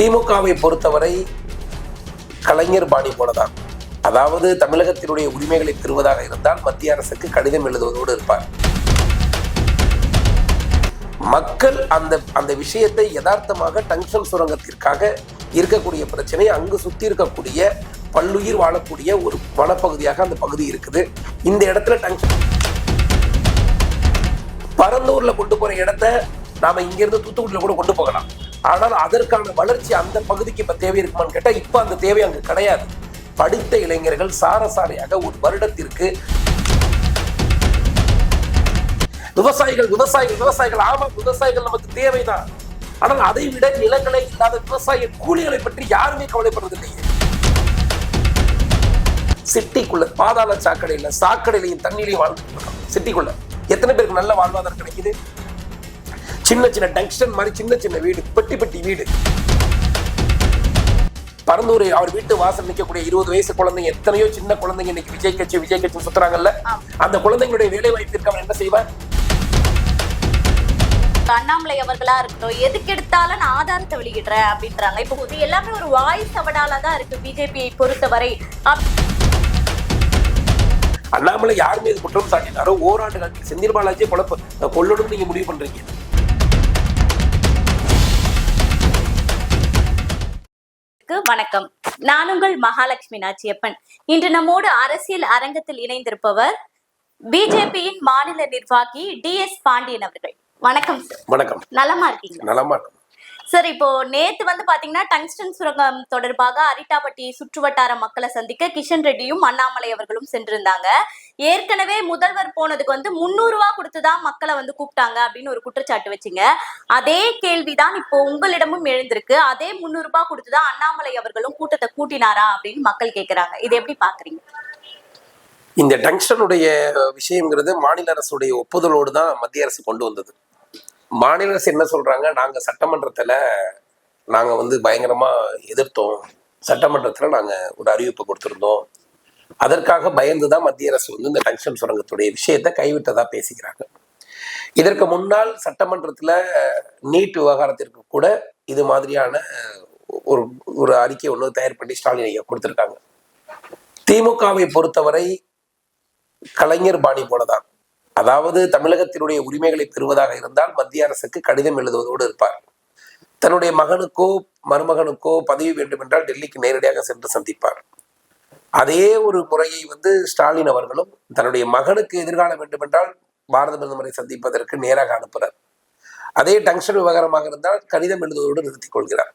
திமுகவை பொறுத்தவரை கலைஞர் பாணி போலதான். அதாவது தமிழகத்தினுடைய உரிமைகளை பெறுவதாக இருந்தால் மத்திய அரசுக்கு கடிதம் எழுதுவதோடு இருப்பார். மக்கள் அந்த அந்த விஷயத்தை யதார்த்தமாக டங்ஷன் சுரங்கத்திற்காக இருக்கக்கூடிய பிரச்சனை அங்கு சுத்தி இருக்கக்கூடிய பல்லுயிர் வாழக்கூடிய ஒரு வனப்பகுதியாக அந்த பகுதி இருக்குது. இந்த இடத்துல டங்ஷன் பரந்தூர்ல கொண்டு போற இடத்த நாம இங்கிருந்து தூத்துக்குடியில் தூத்துக்குடியில கூட கொண்டு போகலாம். ஆனால் அதற்கான வளர்ச்சி அந்த பகுதிக்கு இப்ப தேவை இருக்குமான்னு கேட்டா இப்ப அந்த தேவை அங்கு கிடையாது. படித்த இளைஞர்கள் சாரசாரையாக ஒரு வருடத்திற்கு விவசாயிகள் விவசாயிகள் விவசாயிகள் ஆமா விவசாயிகள் நமக்கு தேவைதான். ஆனால் அதை விட நிலங்களை இல்லாத விவசாய கூலிகளை பற்றி யாருமே கவலைப்படுறதில்லையே சிட்டிக்குள்ள பாதாள சாக்கடையில சாக்கடையிலையும் தண்ணீரையும் வாழ்ந்துட்டு இருக்கோம். சிட்டிக்குள்ள. எத்தனை பேருக்கு நல்ல வாழ்வாதாரம் கிடைக்குது? சின்ன சின்ன டங்ஸ்டன் மாதிரி சின்ன சின்ன வீடு பெட்டி பெட்டி வீடு. பரந்தூர் அவர் வீட்டு வாசல் நிற்கக்கூடிய இருபது வயசு குழந்தைங்க எத்தனையோ சின்ன குழந்தைங்க இன்னைக்கு விஜய் கட்சி விஜய் கட்சி சுத்துறாங்கல்ல? அந்த குழந்தைங்களுடைய வேலை வாய்ப்பிற்கு அவர் என்ன செய்வார் அண்ணாமலை அவர்களா இருக்கட்டும் எதுக்கு எடுத்தாலும் நான் ஆதாரத்தை வெளியிடுறேன் அப்படின்றாங்க. இப்போ இது எல்லாமே ஒரு வாய் சவடாலா தான் இருக்கு பிஜேபியை பொறுத்தவரை. அண்ணாமலை யார் மீது குற்றம் சாட்டினாரோ ஓராண்டு செந்தில் பாலாஜியை குழப்ப கொள்ளணும் நீங்க முடிவு பண்றீங்க. வணக்கம். நான் உங்கள் மகாலட்சுமி நாச்சியப்பன். இன்று நம்மோடு அரசியல் அரங்கத்தில் இணைந்திருப்பவர் பிஜேபியின் மாநில நிர்வாகி டி எஸ் பாண்டியன் அவர்கள். வணக்கம். வணக்கம். நலமா இருக்கீங்க நலமா இருக்கும். சார் இப்போ நேத்து வந்து பாத்தீங்கன்னா டங்ஸ்டன் சுரங்கம் தொடர்பாக அரிட்டாபட்டி சுற்றுவட்டார மக்களை சந்திக்க கிஷன் ரெட்டியும் அண்ணாமலை அவர்களும் சென்றிருந்தாங்க. ஏற்கனவே முதல்வர் போனதுக்கு வந்து முந்நூறு ரூபா கொடுத்துதான் மக்களை வந்து கூப்பிட்டாங்க அப்படின்னு ஒரு குற்றச்சாட்டு வச்சீங்க. அதே கேள்விதான் இப்போ உங்களிடமும் எழுந்திருக்கு. அதே முந்நூறு ரூபாய் கொடுத்துதான் அண்ணாமலை அவர்களும் கூட்டத்தை கூட்டினாரா அப்படின்னு மக்கள் கேட்கிறாங்க இது எப்படி பாக்குறீங்க? இந்த டங்ஸ்டனுடைய விஷயங்கிறது மாநில அரசுடைய ஒப்புதலோடு தான் மத்திய அரசு கொண்டு வந்தது. மாநில அரசு என்ன சொல்றாங்க? நாங்க சட்டமன்றத்துல நாங்க வந்து பயங்கரமா எதிர்த்தோம். சட்டமன்றத்துல நாங்க ஒரு அறிவிப்பு கொடுத்திருந்தோம். அதற்காக பயந்து தான் மத்திய அரசு வந்து இந்த டங்ஷன் சுரங்கத்துடைய விஷயத்தை கைவிட்டதா பேசிக்கிறாங்க. இதற்கு முன்னால் சட்டமன்றத்துல நீட் விவகாரத்திற்கு கூட இது மாதிரியான ஒரு ஒரு அறிக்கை ஒன்று தயார் பண்ணி ஸ்டாலின் ஐயா கொடுத்துருக்காங்க. திமுகவை பொறுத்தவரை கலைஞர் பாணி போலதான். அதாவது தமிழகத்தினுடைய உரிமைகளை பெறுவதாக இருந்தால் மத்திய அரசுக்கு கடிதம் எழுதுவதோடு இருப்பார். தன்னுடைய மகனுக்கோ மருமகனுக்கோ பதவி வேண்டும் என்றால் டெல்லிக்கு நேரடியாக சென்று சந்திப்பார். அதே ஒரு முறையை வந்து ஸ்டாலின் அவர்களும் தன்னுடைய மகனுக்கு எதிர்காலம் வேண்டும் என்றால் பாரத பிரதமரை சந்திப்பதற்கு நேராக அனுப்புகிறார் அதே டங்ஷன் விவகாரமாக இருந்தால் கடிதம் எழுதுவதோடு நிறுத்திக் கொள்கிறார்.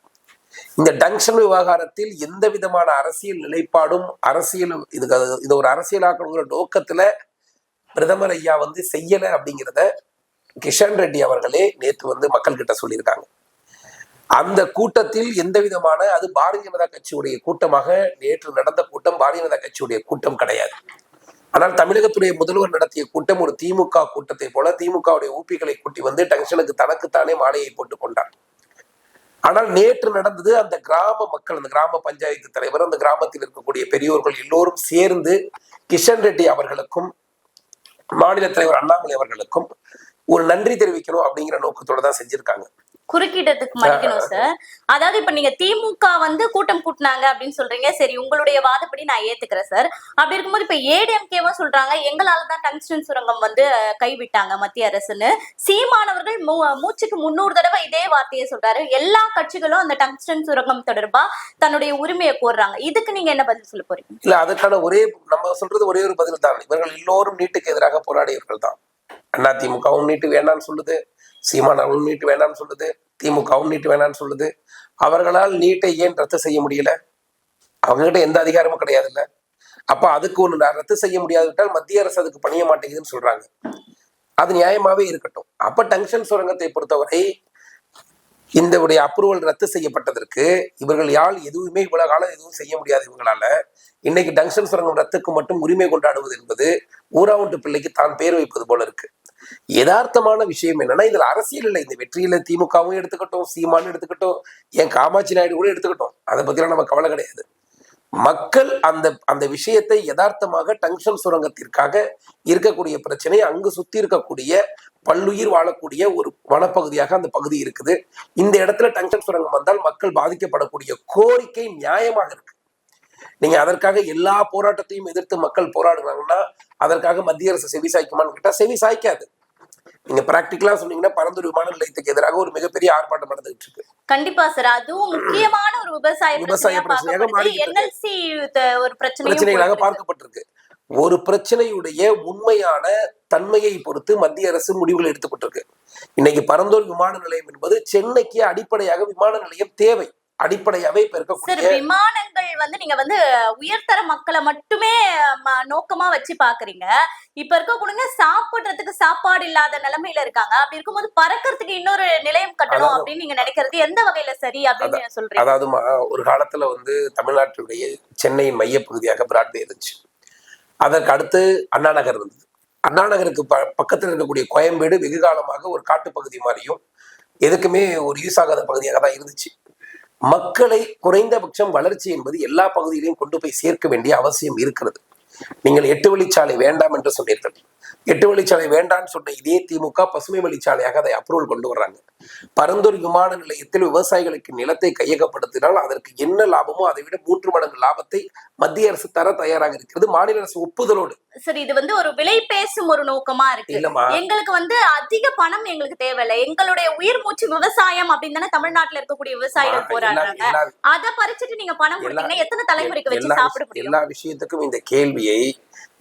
இந்த டங்ஷன் விவகாரத்தில் எந்த விதமான அரசியல் நிலைப்பாடும் அரசியல் இதுக்கு இது ஒரு அரசியலாக்கணுங்கிற நோக்கத்துல பிரதமர் ஐயா வந்து செய்யல அப்படிங்கிறத கிஷன் ரெட்டி அவர்களே நேற்று வந்து மக்கள் கிட்ட சொல்லியிருக்காங்க. அந்த கூட்டத்தில் எந்த விதமான அது பாரதிய ஜனதா கட்சியுடைய கூட்டமாக நேற்று நடந்த கூட்டம் பாரதிய ஜனதா கட்சியுடைய கூட்டம் கிடையாது. ஆனால் தமிழகத்துடைய முதல்வர் நடத்திய கூட்டம் ஒரு திமுக கூட்டத்தை போல திமுகவுடைய ஊப்பிகளை கூட்டி வந்து டங்ஷனுக்கு தனக்குத்தானே மாலையை போட்டுக் கொண்டார். ஆனால் நேற்று நடந்தது அந்த கிராம மக்கள் அந்த கிராம பஞ்சாயத்து தலைவர் அந்த கிராமத்தில் இருக்கக்கூடிய பெரியோர்கள் எல்லோரும் சேர்ந்து கிஷன் ரெட்டி அவர்களுக்கும் மாநில தலைவர் அண்ணாமலை அவர்களுக்கும் ஒரு நன்றி தெரிவிக்கணும் அப்படிங்கிற நோக்கத்தோட தான் செஞ்சிருக்காங்க. குறுக்கிட்டதுக்கு மன்னிக்கணும் சார் அதாவது இப்ப நீங்க திமுக வந்து கூட்டம் கூட்டினாங்க அப்படின்னு சொல்றீங்க. சரி உங்களுடைய வாதப்படி நான் ஏத்துக்கிறேன் சார் அப்படி இருக்கும்போது இப்ப ஏடிஎம்கேவா சொல்றாங்க. எங்களால தான் டங்ஸ்டன் சுரங்கம் வந்து கைவிட்டாங்க மத்திய அரசுன்னு. சீமானவர்கள் மூ- மூச்சுக்கு முன்னூறு தடவை இதே வார்த்தையை சொல்றாரு. எல்லா கட்சிகளும் அந்த டங்ஸ்டன் சுரங்கம் தொடர்பா தன்னுடைய உரிமையை கோர்றாங்க. இதுக்கு நீங்க என்ன பதில் சொல்ல போறீங்க? இல்ல அதுக்கான ஒரே நம்ம சொல்றது ஒரே ஒரு பதில் தான். இவர்கள் எல்லோரும் நீட்டுக்கு எதிராக போராடியவர்கள் தான். அண்ணா திமுகவும் நீட்டு வேண்டாம்னு சொல்லுது. சீமானவர்களும் நீட்டு வேண்டாம்னு சொல்லுது. திமுகவும் நீட்டு வேணான்னு சொல்லுது. அவர்களால் நீட்டை ஏன் ரத்து செய்ய முடியல? அவங்ககிட்ட எந்த அதிகாரமும் கிடையாது இல்லை அப்போ அதுக்கு ஒன்று ரத்து செய்ய முடியாதுவிட்டால் மத்திய அரசு அதுக்கு பணிய மாட்டேங்குதுன்னு சொல்றாங்க. அது நியாயமாவே இருக்கட்டும். அப்ப டங்ஷன் சுரங்கத்தை பொறுத்தவரை இந்த உடைய அப்ரூவல் ரத்து செய்யப்பட்டதற்கு இவர்கள் யாழ் எதுவுமே இவ்வளவு காலம் எதுவும் செய்ய முடியாது இவங்களால. இன்னைக்கு டங்ஷன் சுரங்கம் ரத்துக்கு மட்டும் உரிமை கொண்டாடுவது என்பது ஊராவுண்டு பிள்ளைக்கு தான் பேர் வைப்பது போல இருக்கு. யதார்த்தமான விஷயம் என்னன்னா இதுல அரசியல் இல்லை. இந்த வெற்றியில திமுகவும் எடுத்துக்கட்டும் சீமான்னு எடுத்துக்கட்டும் ஏன் காமாட்சி நாயுடு கூட எடுத்துக்கட்டும். அதை பத்திலாம் நம்ம கவலை கிடையாது. மக்கள் அந்த அந்த விஷயத்தை யதார்த்தமாக டங்ஷன் சுரங்கத்திற்காக இருக்கக்கூடிய பிரச்சனை அங்கு சுத்தி இருக்கக்கூடிய பல்லுயிர் வாழக்கூடிய ஒரு வனப்பகுதியாக அந்த பகுதி இருக்குது. இந்த இடத்துல டங்ஷன் சுரங்கம் வந்தால் மக்கள் பாதிக்கப்படக்கூடிய கோரிக்கை நியாயமாக இருக்கு. நீங்க அதற்காக எல்லா போராட்டத்தையும் எதிர்த்து மக்கள் போராடுறாங்கன்னா அதற்காக மத்திய அரசு செவி சாய்க்குமான்னு கேட்டா செவி சாய்க்காது நீங்க பிராக்டிக்கலா சொன்னீங்கன்னா பரந்தூர் விமான நிலையத்துக்கு எதிராக ஒரு மிகப்பெரிய ஆர்ப்பாட்டம் நடந்துகிட்டு இருக்கு. கண்டிப்பா சார். அதுவும் முக்கியமான ஒரு விவசாய விவசாய பிரச்சனையாக ஒரு பிரச்சனைகளாக. பார்க்கப்பட்டிருக்கு. ஒரு பிரச்சனையுடைய உண்மையான தன்மையை பொறுத்து மத்திய அரசு முடிவுகள் எடுத்துக்கொண்டிருக்கு. இன்னைக்கு பரந்தூர் விமான நிலையம் என்பது சென்னைக்கு அடிப்படையாக விமான நிலையம் தேவை. அடிப்படையாவே இப்ப இருக்கக்கூடிய விமானங்கள் வந்து நீங்க வந்து உயர்தர மக்களை மட்டுமே நோக்கமா வச்சு பாக்குறீங்க. இப்ப இருக்கக்கூடிய சாப்பிடுறதுக்கு சாப்பாடு இல்லாத நிலைமையில இருக்காங்க. அப்படி இருக்கும்போது பறக்கறதுக்கு இன்னொரு நிலையம் கட்டணும் அதாவது- அப்படின்னு நீங்க நினைக்கிறது எந்த வகையில சரி அப்படின்னு சொல்றீங்க? அதாவதுமா ஒரு காலத்துல வந்து தமிழ்நாட்டினுடைய சென்னையின் மையப்பகுதியாக பிராட்வே இருந்துச்சு. அதற்கு அடுத்து அண்ணா நகர் இருந்தது. அண்ணா நகருக்கு ப பக்கத்தில் இருக்கக்கூடிய கோயம்பேடு வெகு காலமாக ஒரு காட்டுப்பகுதி மாதிரியும் எதுக்குமே ஒரு யூஸ் ஆகாத பகுதியாக தான் இருந்துச்சு. மக்களை குறைந்தபட்சம் வளர்ச்சி என்பது எல்லா பகுதியிலையும் கொண்டு போய் சேர்க்க வேண்டிய அவசியம் இருக்கிறது. நீங்கள் எட்டு வழிச்சாலை வேண்டாம் என்று சொன்னீர்கள். எட்டு வழிச்சாலை வேண்டாம்னு சொன்ன இதே திமுக பசுமை வழிச்சாலையாக அதை அப்ரூவல் கொண்டு வர்றாங்க. பரந்தூர் விமான நிலையத்தில் விவசாயிகளுக்கு நிலத்தை கையகப்படுத்தினால் அதற்கு என்ன லாபமோ அதை விட மூன்று மடங்கு லாபத்தை மத்திய அரசு தர தயாராக இருக்கிறது. மாநில அரசு ஒப்புதலோடு. சரி இது வந்து ஒரு விலை பேசும் ஒரு நோக்கமா இருக்கு. எங்களுக்கு வந்து அதிக பணம் எங்களுக்கு தேவையில்லை. எங்களுடைய உயிர் மூச்சு விவசாயம் அப்படின்னு தானே தமிழ்நாட்டுல இருக்கக்கூடிய விவசாயிகள் போராடுறாங்க. அத பறிச்சுட்டு நீங்க பணம் கொடுத்தீங்கன்னா எத்தனை தலைமுறைக்கு வச்சு சாப்பிட எல்லா விஷயத்துக்கும் இந்த கேள்வியை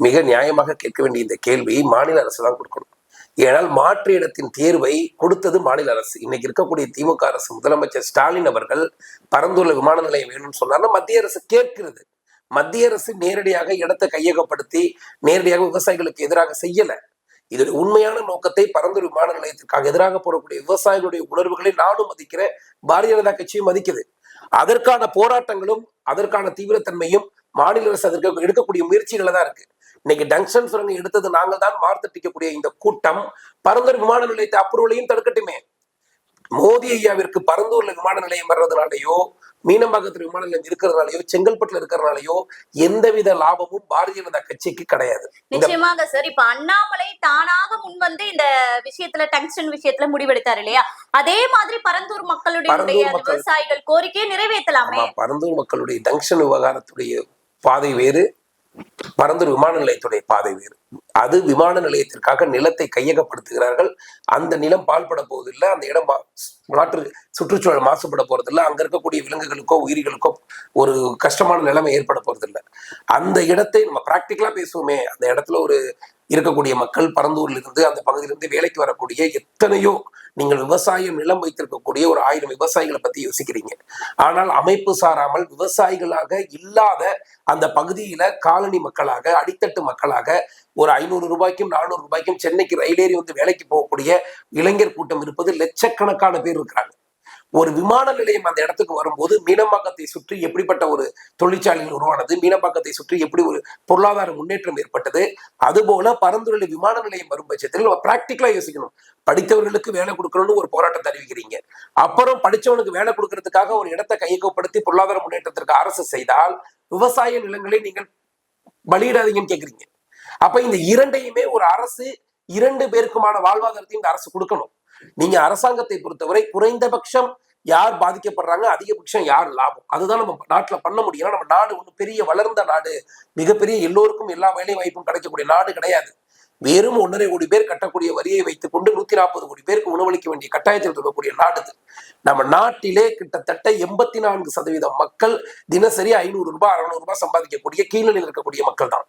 மிக நியாயமாக கேட்க வேண்டிய இந்த கேள்வியை மாநில அரசு தான் கொடுக்கணும். ஏனால் மாற்று இடத்தின் தேர்வை கொடுத்தது மாநில அரசு. இன்னைக்கு இருக்கக்கூடிய திமுக அரசு முதலமைச்சர் ஸ்டாலின் அவர்கள் பரந்துள்ள விமான நிலையம் வேணும்னு சொன்னாலும் மத்திய அரசு கேட்கிறது. மத்திய அரசு நேரடியாக இடத்தை கையகப்படுத்தி நேரடியாக விவசாயிகளுக்கு எதிராக செய்யல. இது உண்மையான நோக்கத்தை பரந்தூர் விமான நிலையத்திற்காக எதிராக போடக்கூடிய விவசாயிகளுடைய உணர்வுகளை நானும் மதிக்கிறேன். பாரதிய ஜனதா கட்சியும் மதிக்குது. அதற்கான போராட்டங்களும் அதற்கான தீவிரத்தன்மையும் மாநில அரசு அதற்கு எடுக்கக்கூடிய முயற்சிகளை தான் இருக்கு. இன்னைக்கு டங்ஷன் சுரங்கம் எடுத்தது நாங்கள் தான் மார்த்தட்டிக்கக்கூடிய இந்த கூட்டம். பரந்தூர் விமான நிலையத்தை அப்ரூவலையும் தடுக்கட்டுமே. மோடி ஐயாவிற்கு பரந்தூர்ல விமான நிலையம் வர்றதுனாலயோ மீனம்பாக்கத்தில் விமான நிலையம் இருக்கிறதுனாலயோ செங்கல்பட்டுல இருக்கிறதுனாலயோ எந்தவித லாபமும் பாரதிய ஜனதா கட்சிக்கு கிடையாது. நிச்சயமாக சார் இப்ப அண்ணாமலை தானாக முன் வந்து இந்த விஷயத்துல டங்ஸ்டன் விஷயத்துல முடிவெடுத்தாரு இல்லையா? அதே மாதிரி பரந்தூர் மக்களுடைய. விவசாயிகள் கோரிக்கையை நிறைவேற்றலாமே. பரந்தூர் மக்களுடைய டங்ஷன் விவகாரத்துடைய பாதை வேறு. பரந்தூர் விமான நிலையத்துடைய பாதை வேறு. அது விமான நிலையத்திற்காக நிலத்தை கையகப்படுத்துகிறார்கள். அந்த நிலம் பால்பட போவதில்லை. அந்த இடம் மா- மாற்று சுற்றுச்சூழல் மாசுபட போறதில்லை. அங்க இருக்கக்கூடிய விலங்குகளுக்கோ உயிரிகளுக்கோ ஒரு கஷ்டமான நிலைமை ஏற்பட போறதில்லை. அந்த இடத்தை நம்ம பிராக்டிக்கலா பேசுவோமே. அந்த இடத்துல ஒரு இருக்கக்கூடிய மக்கள் பரந்தூர்ல இருந்து அந்த பகுதியிலிருந்து வேலைக்கு வரக்கூடிய எத்தனையோ நீங்கள் விவசாயம் நிலம் வைத்திருக்கக்கூடிய ஒரு ஆயிரம் விவசாயிகளை பத்தி யோசிக்கிறீங்க. ஆனால் அமைப்பு சாராமல் விவசாயிகளாக இல்லாத அந்த பகுதியில காலனி மக்களாக அடித்தட்டு மக்களாக ஒரு ஐநூறு ரூபாய்க்கும் நானூறு ரூபாய்க்கும் சென்னைக்கு ரயிலேறி வந்து வேலைக்கு போகக்கூடிய இளைஞர் கூட்டம் இருப்பது லட்சக்கணக்கான பேர் இருக்கிறாங்க. ஒரு விமான நிலையம் அந்த இடத்துக்கு வரும்போது மீனம்பாக்கத்தை சுற்றி எப்படிப்பட்ட ஒரு தொழிற்சாலைகள் உருவானது மீனம்பாக்கத்தை சுற்றி எப்படி ஒரு பொருளாதார முன்னேற்றம் ஏற்பட்டது அதுபோல பரந்துள்ள விமான நிலையம் வரும் பட்சத்தில் பிராக்டிக்கலா யோசிக்கணும். படித்தவர்களுக்கு வேலை கொடுக்கணும்னு ஒரு போராட்டத்தை அறிவிக்கிறீங்க அப்புறம் படிச்சவனுக்கு வேலை கொடுக்கறதுக்காக ஒரு இடத்தை கையகப்படுத்தி பொருளாதார முன்னேற்றத்திற்கு அரசு செய்தால் விவசாய நிலங்களை நீங்கள் பலியிடாதீங்கன்னு கேட்குறீங்க அப்ப இந்த இரண்டையுமே ஒரு அரசு இரண்டு பேருக்குமான வாழ்வாதாரத்தையும் இந்த அரசு கொடுக்கணும். நீங்க அரசாங்கத்தை பொறுத்தவரை குறைந்தபட்சம் யார் பாதிக்கப்படுறாங்க அதிகபட்சம் யார் லாபம்? அதுதான் நம்ம நாட்டுல பண்ண முடியும். ஏன்னா நம்ம நாடு ஒன்று பெரிய வளர்ந்த நாடு. மிகப்பெரிய எல்லோருக்கும் எல்லா வேலை வாய்ப்பும் கிடைக்கக்கூடிய நாடு கிடையாது. வெறும் ஒன்றரை கோடி பேர் கட்டக்கூடிய வரியை வைத்துக் கொண்டு நூத்தி நாற்பது கோடி பேருக்கு உணவளிக்க வேண்டிய கட்டாயத்தில் இருக்கக்கூடிய நாடு நம்ம நாட்டிலே கிட்டத்தட்ட எண்பத்தி நான்கு சதவீதம் மக்கள் தினசரி ஐநூறு ரூபாய் அறுநூறு ரூபாய் சம்பாதிக்கக்கூடிய கீழ்நிலையில் இருக்கக்கூடிய மக்கள் தான்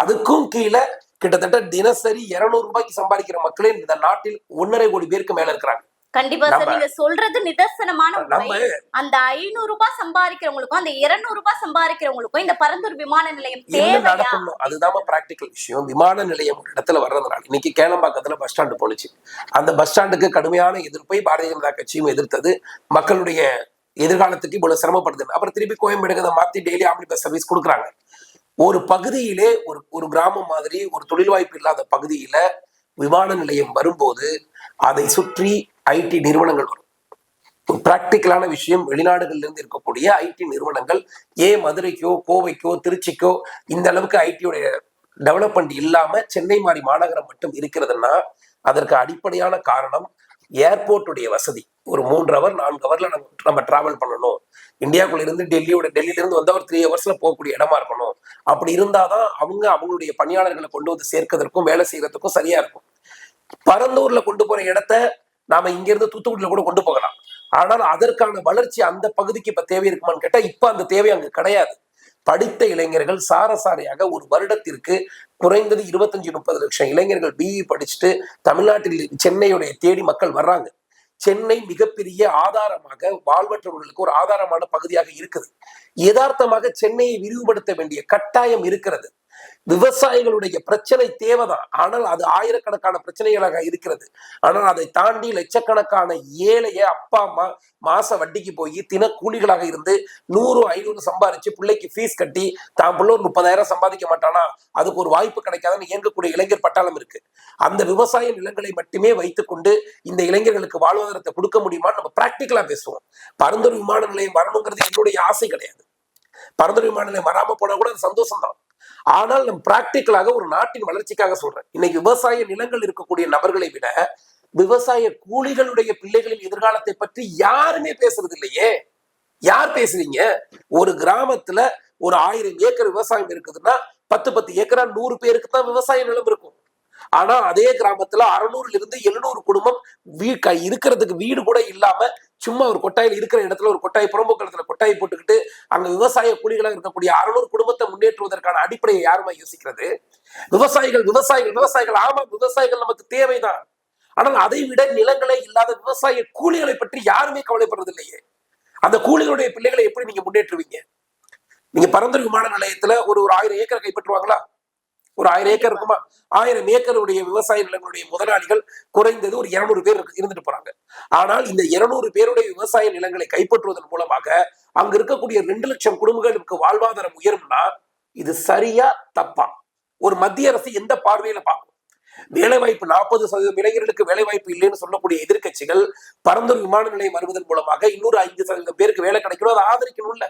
அதுக்கும் கீழே கிட்டத்தட்ட தினசரி இருநூறு ரூபாய்க்கு சம்பாதிக்கிற மக்களே இந்த நாட்டில் ஒன்னரை கோடி பேருக்கு மேல இருக்கிறாங்க. கண்டிப்பா சார் நீங்க சொல்றது நிதர்சனமான உண்மை. அந்த ஐநூறு ரூபாய் சம்பாதிக்கிறவங்களுக்கும் அந்த இருநூறு ரூபாய் சம்பாதிக்கிறவங்களுக்கும் இந்த பரந்தூர் விமான நிலையம் நடக்கணும்? அதுதான் பிராக்டிக்கல் விஷயம் விமான நிலையம் ஒரு இடத்துல வர்றதுனால இன்னைக்கு கேளம்பாக்கத்துல பஸ் ஸ்டாண்டு போனுச்சு அந்த பஸ் ஸ்டாண்டுக்கு கடுமையான எதிர்ப்பை பாரதிய ஜனதா கட்சியும் எதிர்த்தது. மக்களுடைய எதிர்காலத்துக்கு இவ்வளவு சிரமப்படுது அப்புறம் திருப்பி கோயம்பேடுக்கு அதை மாத்தி டெய்லி ஆம்னி பஸ் சர்வீஸ் கொடுக்குறாங்க. ஒரு பகுதியிலே ஒரு ஒரு கிராமம் மாதிரி ஒரு தொழில் வாய்ப்பு இல்லாத பகுதியில விமான நிலையம் வரும்போது அதை சுற்றி ஐடி நிறுவனங்கள் வரும். பிராக்டிக்கலான விஷயம் வெளிநாடுகள்ல இருந்து இருக்கக்கூடிய ஐடி நிறுவனங்கள் ஏன் மதுரைக்கோ கோவைக்கோ திருச்சிக்கோ இந்த அளவுக்கு ஐடியோடைய டெவலப்மெண்ட் இல்லாம சென்னை மாதிரி மாநகரம் மட்டும் இருக்கிறதுன்னா அதற்கு அடிப்படையான காரணம் ஏர்போர்ட்டுடைய வசதி. ஒரு மூன்று ஹவர் நான்கு ஹவர்ல நம்ம நம்ம டிராவல் பண்ணணும். இந்தியாக்குள்ள இருந்து டெல்லியோட டெல்லியில இருந்து வந்தா ஒரு த்ரீ ஹவர்ஸ்ல போகக்கூடிய இடமா இருக்கணும். அப்படி இருந்தாதான் அவங்க அவங்களுடைய பணியாளர்களை கொண்டு வந்து சேர்க்கறதுக்கும் வேலை செய்யறதுக்கும் சரியா இருக்கும். பரந்தூர்ல கொண்டு போற இடத்த நாம இங்க இருந்து தூத்துக்குடியில கூட கொண்டு போகலாம். ஆனால் அதற்கான வளர்ச்சி அந்த பகுதிக்கு இப்ப தேவை இருக்குமான்னு கேட்டா இப்ப அந்த தேவை அங்க கிடையாது. படித்த இளைஞர்கள் சாரசாரியாக ஒரு வருடத்திற்கு குறைந்தது இருபத்தஞ்சு முப்பது லட்சம் இளைஞர்கள் பிஇ படிச்சுட்டு தமிழ்நாட்டில் சென்னையுடைய தேடி மக்கள் வர்றாங்க. சென்னை மிகப்பெரிய ஆதாரமாக வாழ்வற்றவர்களுக்கு ஒரு ஆதாரமான பகுதியாக இருக்குது. யதார்த்தமாக சென்னையை விரிவுபடுத்த வேண்டிய கட்டாயம் இருக்கிறது. விவசாயிகளுடைய பிரச்சனை தேவைதான். ஆனால் அது ஆயிரக்கணக்கான பிரச்சனைகளாக இருக்கிறது. ஆனால் அதை தாண்டி லட்சக்கணக்கான ஏழைய அப்பா அம்மா மாச வட்டிக்கு போய் தினக்கூலிகளாக இருந்து நூறு ஐநூறு சம்பாரிச்சு பிள்ளைக்கு ஃபீஸ் கட்டி தான் பிள்ளை ஒரு முப்பதாயிரம் சம்பாதிக்க மாட்டானா? அதுக்கு ஒரு வாய்ப்பு கிடைக்காதுன்னு இயங்கக்கூடிய இளைஞர் பட்டாளம் இருக்கு. அந்த விவசாய நிலங்களை மட்டுமே வைத்துக்கொண்டு இந்த இளைஞர்களுக்கு வாழ்வாதாரத்தை கொடுக்க முடியுமான்னு நம்ம பிராக்டிக்கலா பேசுவோம். பரந்தூர் விமான நிலையம் வரணுங்கிறது என்னுடைய ஆசை கிடையாது. பரந்தூர் விமான நிலையம் வராம போனா கூட அது சந்தோஷம் தான் ஆனால் நம் பிராக்டிக்கலாக ஒரு நாட்டின் வளர்ச்சிக்காக சொல்றேன். இன்னைக்கு விவசாய நிலங்கள் இருக்கக்கூடிய நபர்களை விட விவசாய கூலிகளுடைய பிள்ளைகளின் எதிர்காலத்தை பற்றி யாருமே பேசுறது இல்லையே யார் பேசுறீங்க? ஒரு கிராமத்துல ஒரு ஆயிரம் ஏக்கர் விவசாயம் இருக்குதுன்னா பத்து பத்து ஏக்கரா நூறு பேருக்கு தான் விவசாய நிலம் இருக்கும். ஆனா அதே கிராமத்துல அறுநூறுல இருந்து எழுநூறு குடும்பம் வீ இருக்கிறதுக்கு வீடு கூட இல்லாம சும்மா ஒரு கொட்டாயில் இருக்கிற இடத்துல ஒரு கொட்டாய் புறம்போக்கத்துல கொட்டாய் போட்டுக்கிட்டு அங்க விவசாய கூலிகளாக இருக்கக்கூடிய அறுநூறு குடும்பத்தை முன்னேற்றுவதற்கான அடிப்படையை யாருமா யோசிக்கிறது? விவசாயிகள் விவசாயிகள் விவசாயிகள் ஆமா விவசாயிகள் நமக்கு தேவைதான். ஆனால் அதை விட நிலங்களே இல்லாத விவசாய கூலிகளை பற்றி யாருமே கவலைப்படுறது இல்லையே அந்த கூலிகளுடைய பிள்ளைகளை எப்படி நீங்க முன்னேற்றுவீங்க? நீங்க பரந்தூர் விமான நிலையத்துல ஒரு ஒரு ஆயிரம் ஏக்கரை கைப்பற்றுவாங்களா? ஒரு ஆயிரம் ஏக்கர் இருக்குமா? ஆயிரம் ஏக்கருடைய விவசாய நிலங்களுடைய முதலாளிகள் குறைந்தது ஒரு இருநூறு பேர் இருந்துட்டு போறாங்க. ஆனால் இந்த இருநூறு பேருடைய விவசாய நிலங்களை கைப்பற்றுவதன் மூலமாக அங்க இருக்கக்கூடிய ரெண்டு லட்சம் குடும்பங்களுக்கு வாழ்வாதாரம் உயரும்னா இது சரியா தப்பா? ஒரு மத்திய அரசு எந்த பார்வையில பார்க்கும்? வேலைவாய்ப்பு நாற்பது சதவீதம் இளைஞர்களுக்கு வேலைவாய்ப்பு இல்லைன்னு சொல்லக்கூடிய எதிர்க்கட்சிகள் பரந்தூர் விமான நிலையம் வருவதன் மூலமாக இன்னொரு ஐந்து சதவீதம் பேருக்கு வேலை கிடைக்கணும் அதை ஆதரிக்கணும்ல.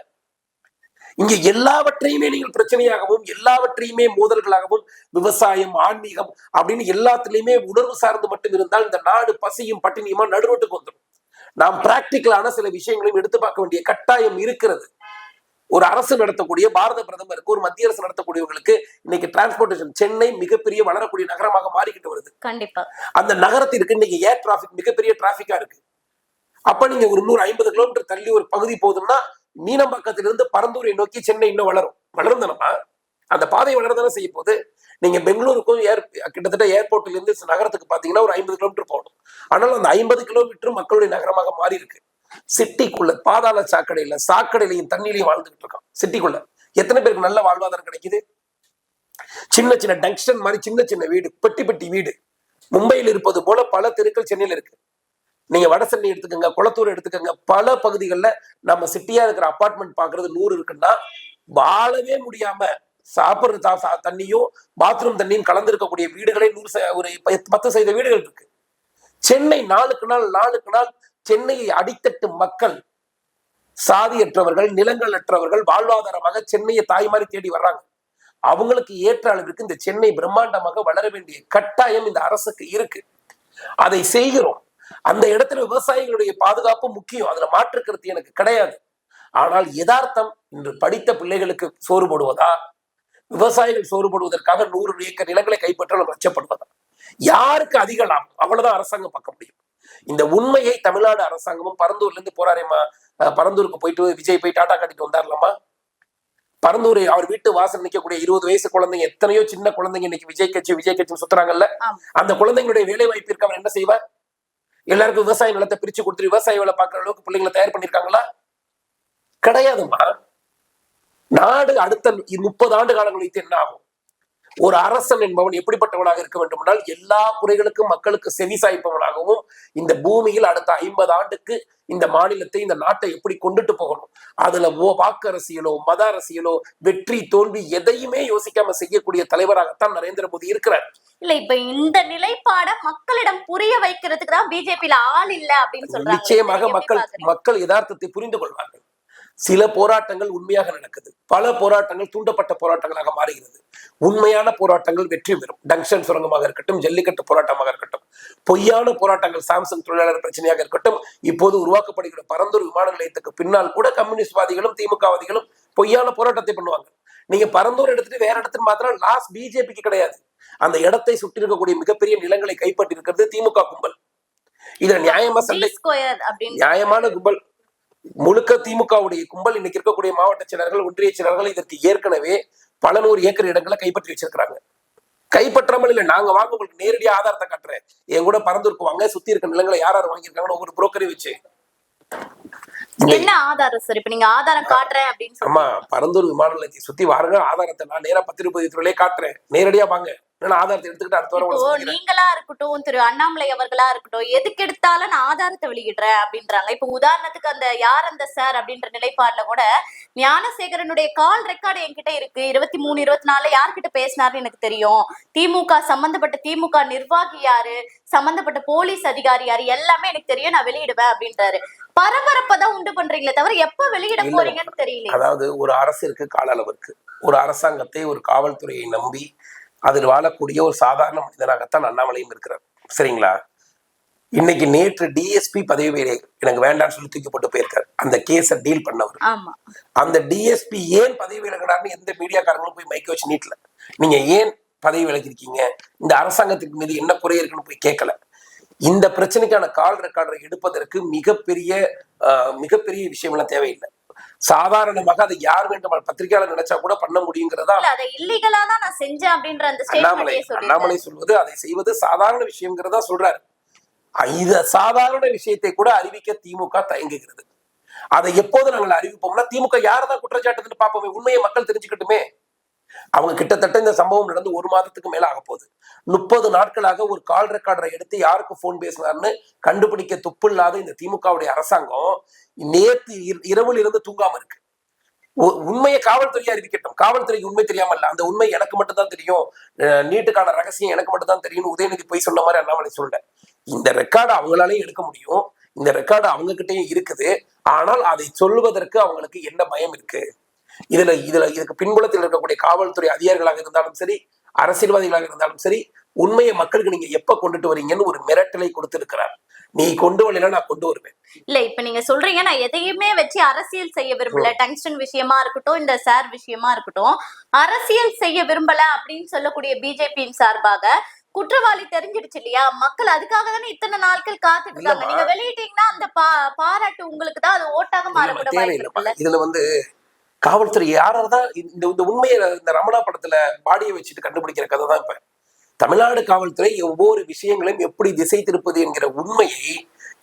இங்க எல்லாவற்றையுமே நீங்கள் பிரச்சனையாகவும் எல்லாவற்றையுமே மோதல்களாகவும் விவசாயம் ஆன்மீகம் அப்படின்னு எல்லாத்துலயுமே உணர்வு சார்ந்து மட்டும் இருந்தால் இந்த நாடு பசியும் பட்டினியுமா நடுரோட்டுக்கு வந்துடும். நாம் பிராக்டிக்கலான சில விஷயங்களையும் எடுத்து பார்க்க வேண்டிய கட்டாயம் இருக்கிறது. ஒரு அரசு நடத்தக்கூடிய பாரத பிரதமருக்கு ஒரு மத்திய அரசு நடத்தக்கூடியவர்களுக்கு இன்னைக்கு டிரான்ஸ்போர்டேஷன் சென்னை மிகப்பெரிய வளரக்கூடிய நகரமாக மாறிக்கிட்டு வருது. கண்டிப்பா. அந்த நகரத்திற்கு இன்னைக்கு ஏர் டிராபிக் மிகப்பெரிய டிராபிக்கா இருக்கு. அப்ப நீங்க ஒரு நூறு ஐம்பது கிலோமீட்டர் தள்ளி ஒரு பகுதி போகுதுன்னா மீனம்பாக்கத்திலிருந்து பரந்தூரை நோக்கி சென்னை இன்னும் வளரும். வளரும் தானமா அந்த பாதை வளரதானே செய்ய போது நீங்க பெங்களூருக்கும் ஏர் கிட்டத்தட்ட ஏர்போர்ட்ல இருந்து நகரத்துக்கு பாத்தீங்கன்னா ஒரு ஐம்பது கிலோமீட்டர் போகணும். ஆனால் அந்த ஐம்பது கிலோமீட்டர் மக்களுடைய நகரமாக மாறி இருக்கு. சிட்டிக்குள்ள பாதாள சாக்கடையில சாக்கடையிலையும் தண்ணிலையும் வாழ்ந்துகிட்டு இருக்கான் சிட்டிக்குள்ள. எத்தனை பேருக்கு நல்ல வாழ்வாதாரம் கிடைக்குது? சின்ன சின்ன டங்ஸ்டன் மாதிரி சின்ன சின்ன வீடு பெட்டி பெட்டி வீடு. மும்பையில் இருப்பது போல பல தெருக்கள் சென்னையில் இருக்கு. நீங்க வடசென்னை எடுத்துக்கோங்க குளத்தூர் எடுத்துக்கோங்க பல பகுதிகளில் நம்ம சிட்டியா இருக்கிற அப்பார்ட்மெண்ட் பாக்குறது நூறு இருக்குன்னா வாழவே முடியாம சாப்பிட்ற சா- தண்ணியும் பாத்ரூம் தண்ணியும் கலந்திருக்கக்கூடிய வீடுகளே நூறு ஒரு பத்து- பத்து சதவீத வீடுகள் இருக்கு. சென்னை நாளுக்கு நாள் நாளுக்கு நாள் சென்னையை அடித்தட்டு மக்கள் சாதியற்றவர்கள் நிலங்கள் அற்றவர்கள் வாழ்வாதாரமாக சென்னையை தாய்மாரி தேடி வர்றாங்க. அவங்களுக்கு ஏற்ற அளவிற்கு இந்த சென்னை பிரம்மாண்டமாக வளர வேண்டிய கட்டாயம் இந்த அரசுக்கு இருக்கு. அதை செய்கிறோம். அந்த இடத்துல விவசாயிகளுடைய பாதுகாப்பு முக்கியம். அதுல மாற்று கருத்து எனக்கு கிடையாது. ஆனால் யதார்த்தம் இன்று படித்த பிள்ளைகளுக்கு சோறு போடுவதா? விவசாயிகள் சோறு போடுவதற்காக நூறு ஏக்கர் நிலங்களை கைப்பற்ற நம்ம அச்சப்படுவதா யாருக்கு அதிக லாபம்? அவ்வளவுதான் அரசாங்கம் பார்க்க முடியும். இந்த உண்மையை தமிழ்நாடு அரசாங்கமும் பரந்தூர்ல இருந்து போறாரேம்மா பரந்தூருக்கு போயிட்டு விஜய் போய் டாடா காட்டிட்டு வந்தார்லாமா பரந்தூரை அவர் வீட்டு வாசல் நிக்கக்கூடிய இருபது வயசு குழந்தைங்க எத்தனையோ சின்ன குழந்தைங்க இன்னைக்கு விஜய் கட்சி விஜய் கட்சி சுத்துறாங்கல்ல. அந்த குழந்தைங்களுடைய வேலை வாய்ப்பிற்கு அவர் என்ன செய்வார்? எல்லாருக்கும் விவசாய நிலத்தை பிரிச்சு கொடுத்து விவசாய வேலை பார்க்குற அளவுக்கு பிள்ளைங்களை தயார் பண்ணிருக்காங்களா கிடையாதுமா நாடு அடுத்த முப்பது ஆண்டு காலங்களுக்கு என்ன ஆகும்? ஒரு அரசன் என்பவன் எப்படிப்பட்டவனாக இருக்க வேண்டுமென்றால் எல்லா குறைகளுக்கும் மக்களுக்கு செவி சாய்ப்பவனாகவும் இந்த பூமியில் அடுத்த ஐம்பது ஆண்டுக்கு இந்த மாநிலத்தை இந்த நாட்டை எப்படி கொண்டுட்டு போகணும்? அதுல ஓ வாக்கு அரசியலோ மத அரசியலோ வெற்றி தோல்வி எதையுமே யோசிக்காம செய்யக்கூடிய தலைவராகத்தான் நரேந்திர மோடி இருக்கிறார். இல்ல இப்ப இந்த நிலைப்பாட மக்களிடம் புரிய வைக்கிறதுக்கு தான் பிஜேபியில ஆள் இல்ல அப்படின்னு சொல்றாங்க. நிச்சயமாக மக்கள்? மக்கள் யதார்த்தத்தை புரிந்து கொள்வார்கள். சில போராட்டங்கள் உண்மையாக நடக்குது. பல போராட்டங்கள் தூண்டப்பட்ட போராட்டங்களாக மாறுகிறது. உண்மையான போராட்டங்கள் வெற்றி பெறும். டங்ஷன் சுரங்கமாக இருக்கட்டும் ஜல்லிக்கட்டு போராட்டமாக இருக்கட்டும் பொய்யான போராட்டங்கள் சாம்சங் தொழிலாளர் பிரச்சனையாக இருக்கட்டும் இப்போது உருவாக்கப்படுகிற பரந்தூர் விமான நிலையத்துக்கு பின்னால் கூட கம்யூனிஸ்ட்வாதிகளும் திமுகவாதிகளும் பொய்யான போராட்டத்தை பண்ணுவாங்க. நீங்க பரந்தூர் எடுத்துட்டு வேற இடத்துல மாத்திரம் லாஸ் பிஜேபிக்கு கிடையாது. அந்த இடத்தை சுற்றி இருக்கக்கூடிய மிகப்பெரிய நிலங்களை கைப்பற்றி இருக்கிறது திமுக கும்பல். இதுல நியாயமா சண்டை நியாயமான கும்பல். முழுக்க திமுகவுடைய கும்பல் இன்னைக்கு இருக்கக்கூடிய மாவட்ட செயலர்கள் ஒன்றிய செயலர்கள் இதற்கு ஏற்கனவே பல நூறு ஏக்கர் இடங்களை கைப்பற்றி வச்சிருக்கிறாங்க. கைப்பற்றாமல் இல்ல நாங்க வாங்க உங்களுக்கு நேரடியா ஆதாரத்தை காட்டுறேன். என் கூட பறந்துருக்குவாங்க சுத்தி இருக்க நிலங்களை யார் யார் வாங்கியிருக்காங்கன்னு ஒவ்வொரு புரோக்கரையும் வச்சு. என்ன ஆதாரம் சார் இப்ப நீங்க ஆதாரம் காட்டுறேன் அப்படின்னு ஆமா பரந்தூர் விமான நிலையத்தை சுத்தி வாருங்க. ஆதாரத்தை நான் நேரா பத்திரிபதித்துறையிலே காட்டுறேன். நேரடியா வாங்க. ஆதாரத்தை எடுத்துக்கிட்டு அடுத்த வாரம். நீங்களா இருக்கட்டும் திரு அண்ணாமலை அவர்களா இருக்கட்டும் எதுக்கு எடுத்தாலும் நான் ஆதாரத்தை வெளியிடுறேன் அப்படின்றாங்க. இப்ப உதாரணத்துக்கு அந்த யார் அந்த சார் அப்படின்ற நிலைப்பாடுல கூட ஞானசேகரனுடைய கால் ரெக்கார்டு என்கிட்ட இருக்கு. இருபத்தி மூணு இருபத்தி நாலுல யார்கிட்ட பேசினாருன்னு எனக்கு தெரியும். திமுக சம்பந்தப்பட்ட திமுக நிர்வாகி யாரு? சம்பந்தப்பட்ட போலீஸ் அதிகாரி யாரு? எல்லாமே எனக்கு தெரியும் நான் வெளியிடுவேன் அப்படின்றாரு. பரபரப்பதான் உண்டு பண்றீங்களே தவிர எப்ப வெளியிட. போறீங்கன்னு தெரியல அதாவது ஒரு அரசிற்கு கால அளவு இருக்கு ஒரு அரசாங்கத்தை ஒரு காவல்துறையை நம்பி அதில் வாழக்கூடிய ஒரு சாதாரண மனிதனாகத்தான் அண்ணாமலையும் இருக்கிறார். சரிங்களா? இன்னைக்கு நேற்று டிஎஸ்பி பதவி வேலை எனக்கு வேண்டாம்னு சொல்லி தூக்கி போட்டு போயிருக்காரு. அந்த கேஸை டீல் பண்ணவர். அந்த டிஎஸ்பி ஏன் பதவி விலகினார்னு எந்த மீடியாக்காரங்களும் போய் மைக்க வச்சு நீட்டல. நீங்க ஏன் பதவி விலகிருக்கீங்க இந்த அரசாங்கத்துக்கு மீது என்ன குறை இருக்குன்னு போய் கேட்கல இந்த பிரச்சனைக்கான கால் ரெக்கார்டரை எடுப்பதற்கு மிகப்பெரிய மிகப்பெரிய விஷயம்லாம் தேவையில்லை. சாதாரணமாக அதை யார் வேண்டும் பத்திரிகையாளர் நினைச்சா கூட பண்ண முடியுங்கிறதா அண்ணாமலை அண்ணாமலை சொல்வது அதை செய்வது சாதாரண விஷயங்கிறதா சொல்றாரு. இந்த சாதாரண விஷயத்தை கூட அறிவிக்க திமுக தயங்குகிறது. அதை எப்போது நாங்கள் அறிவிப்போம்னா திமுக யாரதான் குற்றச்சாட்டுன்னு பார்ப்போமே உண்மையை மக்கள் தெரிஞ்சுக்கட்டுமே. அவங்க கிட்டத்தட்ட இந்த சம்பவம் நடந்து ஒரு மாதத்துக்கு மேல ஆக போகுது. முப்பது நாட்களாக ஒரு கால் ரெக்கார்டரை எடுத்து யாருக்கு போன் பேசினார்னு கண்டுபிடிக்க துப்பில்லாத இந்த திமுகவுடைய அரசாங்கம் நேத்து இரவில் இருந்து தூங்காம இருக்கு. உண்மையை காவல்துறை அறிவிக்கட்டும். காவல்துறைக்கு உண்மை தெரியாம இல்ல. அந்த உண்மை எனக்கு மட்டும்தான் தெரியும். அஹ் நீட்டுக்கான ரகசியம் எனக்கு மட்டும்தான் தெரியும் உதயநிதி போய் சொன்ன மாதிரி அண்ணாமலை சொல்ல இந்த ரெக்கார்டு அவங்களாலேயும் எடுக்க முடியும். இந்த ரெக்கார்டு அவங்க கிட்டயும் இருக்குது. ஆனால் அதை சொல்லுவதற்கு அவங்களுக்கு என்ன பயம் இருக்கு? இதுல இதுல இதுக்கு பின்புலத்தில் இருக்கக்கூடிய காவல்துறை அதிகாரிகளாக இருந்தாலும் சரி அரசியல்வாதிகளாக இருந்தாலும் சரி உண்மையை மக்களுக்கு நீங்க எப்ப கொண்டுட்டு வரீங்கன்னு ஒரு மிரட்டலை கொடுத்திருக்கிறார். நீ கொண்டு வரலைன்னா நான் கொண்டு வருவேன். இல்ல இப்ப நீங்க சொல்றீங்க நான் எதையுமே வச்சு அரசியல் செய்ய விரும்பல. டங்ஸ்டன் விஷயமா இருக்கட்டும் இந்த சார் விஷயமா இருக்கட்டும் அரசியல் செய்ய விரும்பல அப்படின்னு சொல்லக்கூடிய பிஜேபியின் சார்பாக குற்றவாளி தெரிஞ்சிடுச்சு இல்லையா? மக்கள் அதுக்காக தானே இத்தனை நாட்கள் காத்துட்டு இருக்காங்க. நீங்க வெளியிட்டீங்கன்னா அந்த பாராட்டு உங்களுக்கு தான் அது ஓட்டாக மாறக்கூட வாய்ப்பு இதுல வந்து காவல்துறை யாராதான் இந்த இந்த உண்மையை இந்த ரமணா படத்துல பாடியை வச்சுட்டு கண்டுபிடிக்கிற கதை தான் இப்ப. தமிழ்நாடு காவல்துறை ஒவ்வொரு விஷயங்களையும் எப்படி திசை திருப்பது என்கிற உண்மையை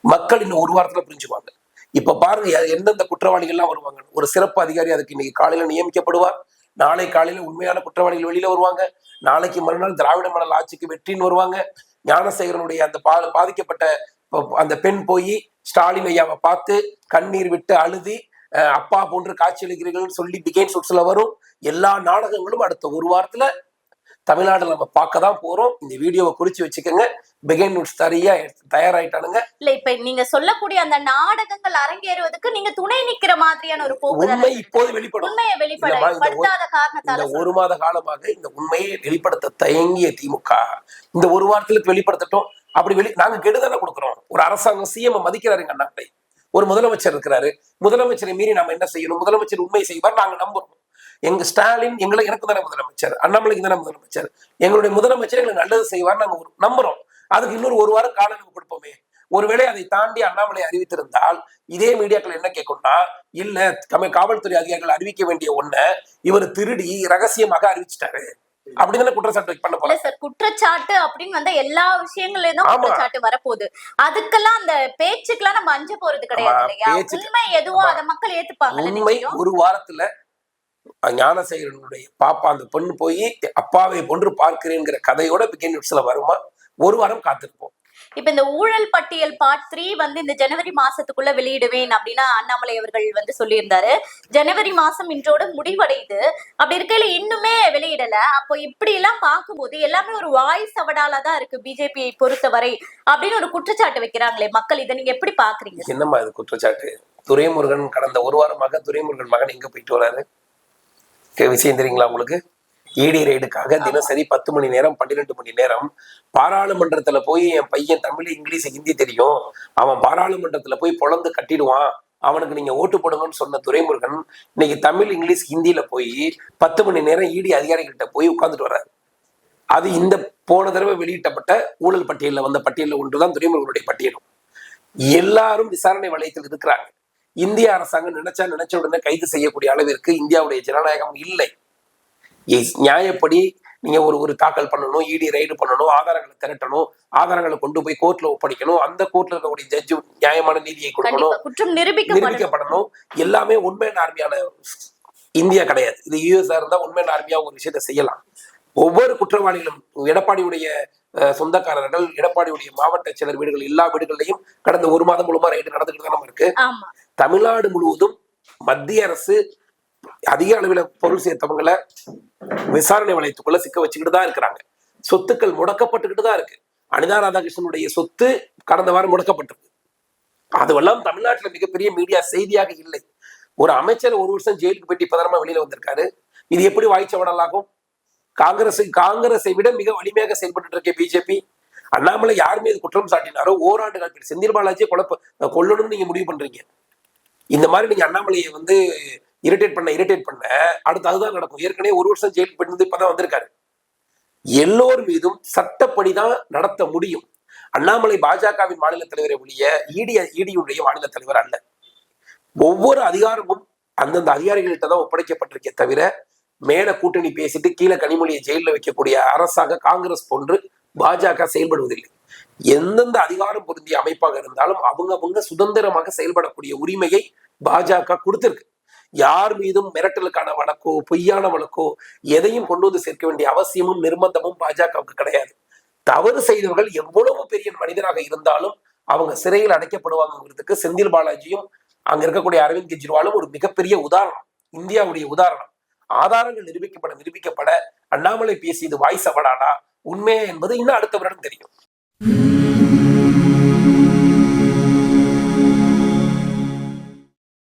மக்கள் இன்னும் ஒரு வாரத்துல புரிஞ்சுவாங்க இப்ப பாருங்க எந்தெந்த குற்றவாளிகள்லாம் வருவாங்க. ஒரு சிறப்பு அதிகாரி அதுக்கு இன்னைக்கு காலையில நியமிக்கப்படுவார். நாளை காலையில உண்மையான குற்றவாளிகள் வெளியில வருவாங்க. நாளைக்கு மறுநாள் திராவிட மடல் ஆட்சிக்கு வெற்றின்னு வருவாங்க. ஞானசேகரனுடைய அந்த பா பாதிக்கப்பட்ட அந்த பெண் போய் ஸ்டாலின் ஐயாவை பார்த்து கண்ணீர் விட்டு அழுதி அப்பா போன்று காட்சியளிக்கிறீர்கள் சொல்லி பிகேன் சுட்ஸ்ல வரும். எல்லா நாடகங்களும் அடுத்த ஒரு வாரத்துல தமிழ்நாடுல நம்ம பார்க்க தான் போறோம். இந்த வீடியோவை குறிச்சு வச்சுக்கோங்க. பிகைன் நோட்ஸ் தரையா தயாராயிட்டானுங்க. இல்ல இப்ப நீங்க சொல்லக்கூடிய அந்த நாடகங்கள் அரங்கேறுவதற்கு நீங்க துணை நிக்கிற மாதிரியான ஒரு போக்கு உண்மை இப்போது வெளிப்படும். உண்மையை வெளிப்பட இல்லம்மா, இந்த ஒரு- படுத்தாத இந்த காரணத்தால ஒரு மாத காலமாக இந்த உண்மையை வெளிப்படுத்த தயங்கிய திமுக. இந்த ஒரு வாரத்துல வெளிப்படுத்தட்டும். அப்படி வெளி நாங்க கெடுதலை கொடுக்குறோம். ஒரு அரசாங்கம் சிஎம் மதிக்கிறாருங்க அண்ணாத்தை ஒரு முதலமைச்சர் இருக்கிறாரு. முதலமைச்சரை மீறி நாம என்ன செய்யணும்? முதலமைச்சர் உண்மை செய்வார் நாங்க நம்புறோம். எங்க ஸ்டாலின் எங்களை எனக்கு தானே முதலமைச்சர் அண்ணாமலைக்கு தானே முதலமைச்சர். எங்களுடைய முதலமைச்சர் எங்களுக்கு நல்லது செய்வார் நாங்க ஒரு- நம்புறோம். அதுக்கு இன்னொரு ஒரு வாரம் காலம் நம்ம கொடுப்போமே. ஒருவேளை அதை தாண்டி அண்ணாமலை அறிவித்திருந்தால் இதே மீடியாக்கள் என்ன கேட்கும்னா இல்ல காவல்துறை அதிகாரிகள் அறிவிக்க வேண்டிய ஒண்ண இவர் திருடி ரகசியமாக அறிவிச்சிட்டாரு. அப்படிதானே குற்றச்சாட்டு பண்ண போறாங்க சார் குற்றச்சாட்டு அப்படின்னு வந்தா எல்லா ஆமா. குற்றச்சாட்டு வரப்போகுது. அதுக்கெல்லாம் அந்த பேச்சுக்கெல்லாம் நம்ம அஞ்ச போறது கிடையாது இல்லையா? உண்மை எதுவோ. அதை மக்கள் ஏத்துப்பாங்க உண்மை ஒரு வாரத்துல ஞானசேகரனுடைய பாப்பா அந்த பொண்ணு போய் அப்பாவை போன்று பார்க்கிறேங்கிற கதையோட பிகேன் நியூஸ்ல வருமா? ஒரு வாரம் காத்திருப்போம். இப்ப இந்த ஊழல் பட்டியல் பார்ட் த்ரீ வந்து இந்த ஜனவரி மாசத்துக்குள்ள வெளியிடுவேன் அப்படின்னா அண்ணாமலை அவர்கள் வந்து சொல்லியிருந்தாரு. ஜனவரி மாசம் இன்றோட முடிவடையுது. அப்படி இருக்கையில இன்னுமே வெளியிடல. அப்போ இப்படி எல்லாம் பார்க்கும்போது எல்லாமே ஒரு வாய் சவடாலா தான் இருக்கு பிஜேபியை பொறுத்தவரை அப்படின்னு ஒரு குற்றச்சாட்டு வைக்கிறாங்களே மக்கள். இதை நீங்க எப்படி பாக்குறீங்க என்னம்மா இது குற்றச்சாட்டு? துரைமுருகன் கடந்த ஒரு வாரமாக துரைமுருகன் மகன் எங்க போயிட்டு வராரு? விஷயம் தெரியுங்களா உங்களுக்கு? இடி ரைடுக்காக தினசரி பத்து மணி நேரம் பன்னிரெண்டு மணி நேரம் பாராளுமன்றத்துல போய் என் பையன் தமிழ் இங்கிலீஷ் ஹிந்தி தெரியும். அவன் பாராளுமன்றத்துல போய் பொழந்து கட்டிடுவான். அவனுக்கு நீங்க ஓட்டு போடுங்கன்னு சொன்ன துரைமுருகன் இன்னைக்கு தமிழ் இங்கிலீஷ் ஹிந்தியில போய் பத்து மணி நேரம் இடி அதிகாரிகள்கிட்ட போய் உட்கார்ந்துட்டு வர்றாரு. அது இந்த போன தடவை வெளியிட்டப்பட்ட ஊழல் பட்டியலில் வந்த பட்டியலில் ஒன்றுதான் துரைமுருகனுடைய பட்டியலும். எல்லாரும் விசாரணை வளையத்தில் இருக்கிறாங்க. இந்திய அரசாங்கம் நினைச்சா நினைச்ச உடனே கைது செய்யக்கூடிய அளவிற்கு இந்தியாவுடைய ஜனநாயகம் இல்லை. நியாயப்படி நீங்க ஒரு ஒரு தாக்கல் பண்ணணும் இடி ரைடு பண்ணணும் ஆதாரங்களை திரட்டணும் ஆதாரங்களை கொண்டு போய் கோர்ட்ல ஒப்படைக்கணும் அந்த கோர்ட்ல இருக்கக்கூடிய ஜட்ஜு நியாயமான நீதியை கொடுக்கணும் குற்றம் நிரூபிக்கப்படணும். எல்லாமே உண்மையான ஆர்மியான இந்தியா கிடையாது. இது யூஎஸ்ஆ இருந்தா உண்மையான ஆர்மியா ஒரு விஷயத்தை செய்யலாம். ஒவ்வொரு குற்றவாளிகளும் எடப்பாடியுடைய சொந்தக்காரர்கள் எடப்பாடியுடைய மாவட்ட செயலர் வீடுகள் எல்லா வீடுகள்லையும் கடந்த ஒரு மாதம் மூலமா ரைடு நடந்துகிட்டு தான் இருக்கு. ஆமா. தமிழ்நாடு முழுவதும் மத்திய அரசு அதிக அளவில் பொருள் சேர்த்தவங்களை விசாரணை வளையத்துக்குள்ள சிக்க வச்சுக்கிட்டு தான் இருக்கிறாங்க. சொத்துக்கள் முடக்கப்பட்டுக்கிட்டு தான் இருக்கு. அனிதா ராதாகிருஷ்ணனுடைய சொத்து கடந்த வாரம் முடக்கப்பட்டிருக்கு. அதுவெல்லாம் தமிழ்நாட்டுல மிகப்பெரிய மீடியா செய்தியாக இல்லை. ஒரு அமைச்சர் ஒரு வருஷம் ஜெயிலுக்கு போயிட்டு இப்பதானமா வெளியில வந்திருக்காரு. இது எப்படி வாய்ச்சவடலாகும் காங்கிரஸ் காங்கிரஸை விட மிக வலிமையாக செயல்பட்டு இருக்க பிஜேபி. அண்ணாமலை யார் மீது குற்றம் சாட்டினாரோ ஓராண்டு காலத்தில் செந்தில் பாலாஜியை குழப்ப கொல்லணும்னு நீங்க முடிவு பண்றீங்க. இந்த மாதிரி நீங்க அண்ணாமலையை வந்து இரிட்டேட் பண்ண இரிட்டேட் பண்ண அடுத்து அதுதான் நடக்கும். ஏற்கனவே ஒரு வருஷம் ஜெயிலுக்கு போயிட்டு இப்பதான் வந்திருக்காரு. எல்லோர் மீதும் சட்டப்படிதான் நடத்த முடியும். அண்ணாமலை பாஜகவின் மாநில தலைவரை ஒழிய இடி இடியுடைய மாநில தலைவர் அல்ல. ஒவ்வொரு அதிகாரமும் அந்தந்த அதிகாரிகள்கிட்ட தான் ஒப்படைக்கப்பட்டிருக்கே தவிர மேல கூட்டணி பேசிட்டு கீழே கனிமொழியை ஜெயிலில் வைக்கக்கூடிய அரசாக காங்கிரஸ் போன்று பாஜக செயல்படுவதில்லை. எந்தெந்த அதிகாரம் பொருந்திய அமைப்பாக இருந்தாலும் அவங்க அவங்க சுதந்திரமாக செயல்படக்கூடிய உரிமையை பாஜக கொடுத்திருக்கு. யார் மீதும் மிரட்டலுக்கான வழக்கோ பொய்யான வழக்கோ எதையும் கொண்டு வந்து சேர்க்க வேண்டிய அவசியமும் நிர்பந்தமும் பாஜகவுக்கு கிடையாது. தவறு செய்தவர்கள் எவ்வளவு பெரிய மனிதராக இருந்தாலும் அவங்க சிறையில் அடைக்கப்படுவாங்கிறதுக்கு செந்தில் பாலாஜியும் அங்க இருக்கக்கூடிய அரவிந்த் கெஜ்ரிவாலும் ஒரு மிகப்பெரிய உதாரணம் இந்தியாவுடைய உதாரணம். ஆதாரங்கள் நிரூபிக்கப்பட நிரூபிக்கப்பட அண்ணாமலை பேசியது வாய் சவடானா உண்மையா என்பது இன்னும் அடுத்த வருடம் தெரியும்.